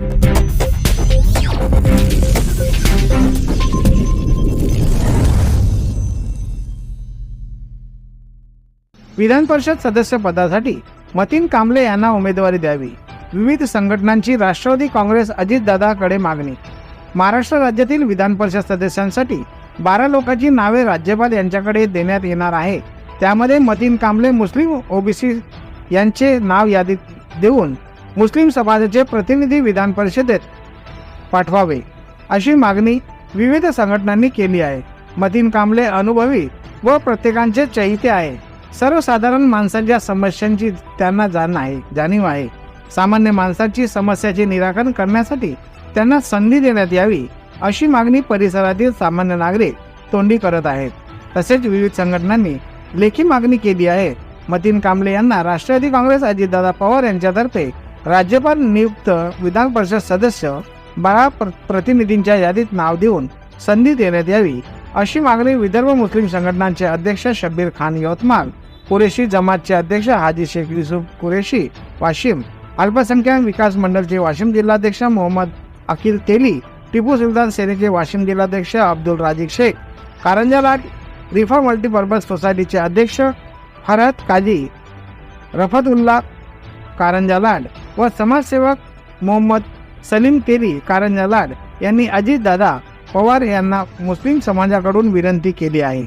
विधान परिषद सदस्य पदासाठी मतीन कांबळे यांना उमेदवारी द्यावी. विविध संघटनांची राष्ट्रवादी काँग्रेस अजितदादाकडे मागणी. महाराष्ट्र राज्यातील विधान परिषद सदस्यांसाठी बारा लोकांची नावे राज्यपाल यांच्याकडे देण्यात येणार आहे. त्यामध्ये मतीन कांबळे मुस्लिम ओबीसी यांचे नाव यादीत देऊन मुस्लिम समाजाचे प्रतिनिधी विधान परिषदेत पाठवावे अशी मागणी विविध संघटनांनी केली आहे. मतीन कांबळे अनुभवी व प्रत्येकांचे चैत्य आहे. सर्वसाधारण माणसांच्या समस्यांची त्यांना जाण आहे जाणीव आहे. सामान्य माणसाची समस्याचे निराकरण करण्यासाठी त्यांना संधी देण्यात यावी अशी मागणी परिसरातील सामान्य नागरिक तोंडी करत आहेत. तसेच विविध संघटनांनी लेखी मागणी केली आहे. मतीन कांबळे यांना राष्ट्रवादी काँग्रेस अजितदादा पवार यांच्यातर्फे राज्यपाल नियुक्त विधान परिषद सदस्य बारा प्र- प्रतिनिधींच्या यादीत नाव देऊन संधी देण्यात यावी अशी मागणी विदर्भ मुस्लिम संघटनांचे अध्यक्ष शब्बीर खान यवतमाळ कुरेशी जमातचे अध्यक्ष हाजी शेख युसुफ कुरेशी वाशिम अल्पसंख्याक विकास मंडळचे वाशिम जिल्हाध्यक्ष मोहम्मद अखिल तेली टिपू सुलतान सेनेचे वाशिम जिल्हाध्यक्ष अब्दुल राजीक शेख कारंजालाट रिफा मल्टीपर्पज सोसायटीचे अध्यक्ष फरहत काजी रफतउल्ला कारंजा लाड व समाजसेवक मोहम्मद सलीम केरी कारंजा लाड यांनी अजितदादा पवार यांना मुस्लिम समाजाकडून विनंती केली आहे.